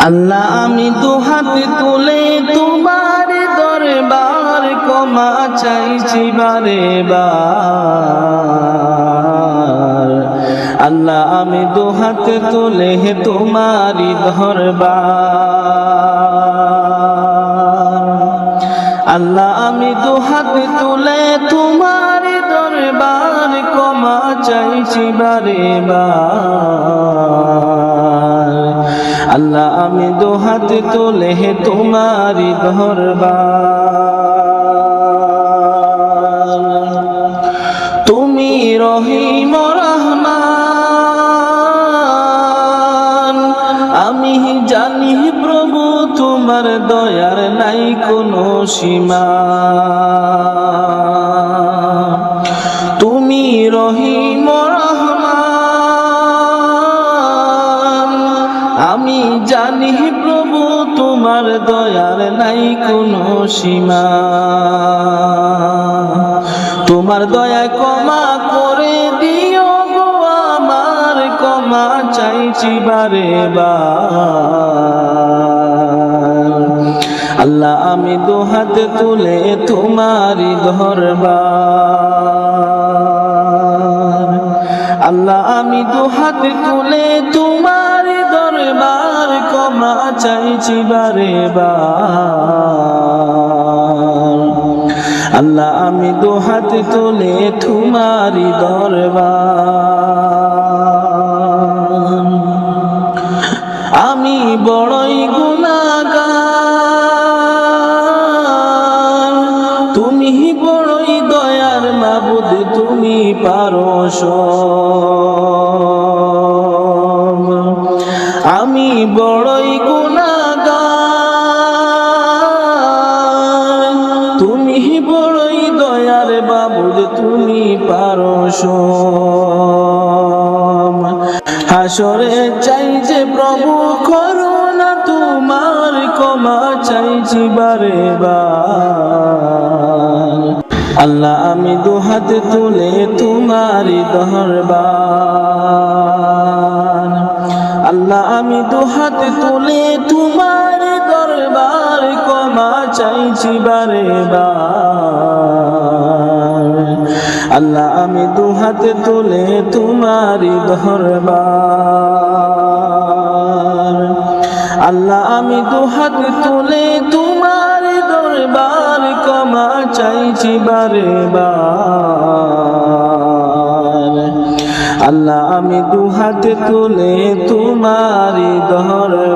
আল্লাহ, আমি দুহাত তুলে তোমার দরবার ক্ষমা চাইছি বারে বার আল্লাহ, আমি দুহাত তুলে তোমারি দরবার। আল্লাহ, আমি দুহাত তুলে তোমার দরবার ক্ষমা চাইছি বারে বার আল্লাহ, আমি দুহাত তুলে তোমারি দরবার। তুমি রহিম রহমান। আমি জানি প্রভু, তোমার দয়ার নাই কোনো সীমা। তুমি রহিম আমি জানি প্রভু, তোমার দয়ার নাই কোনো সীমা। তোমার দয়া ক্ষমা করে দিও গো, আমার ক্ষমা চাইছি বারে বা আল্লাহ, আমি দু দুহাত তুলে তোমারি দরবার। আল্লাহ, আমি দুহাত তুলে তোমারি দরবার ক্ষমা চাইছি বারে আল্লাহ, আমি দুহাত তুলে তোমারি দরবার। আমি বড়ই গুণাগার তুমি দয়ার মাবুদ তুমি পারো। আমি বড়ই গুণাগার তুমি বড়ই দয়ার বাবুদ তুমি পারো। হাসরে চাই যে প্রভু করো না তোমার ক্ষমা চাইছি বারে বার আল্লাহ, আমি দুহাত তুলে তোমারি দরবার। আল্লাহ, আমি দুহাত তুলে তোমার দরবার কমা চাইছি বারে আল্লাহ, আমি দুহাত তুলে তোমারি দরবার। আল্লাহ, আমি দুহাত তুলে চাইছি বারে বার। আল্লাহ আমি দুহাত তুলে তোমারি দরবার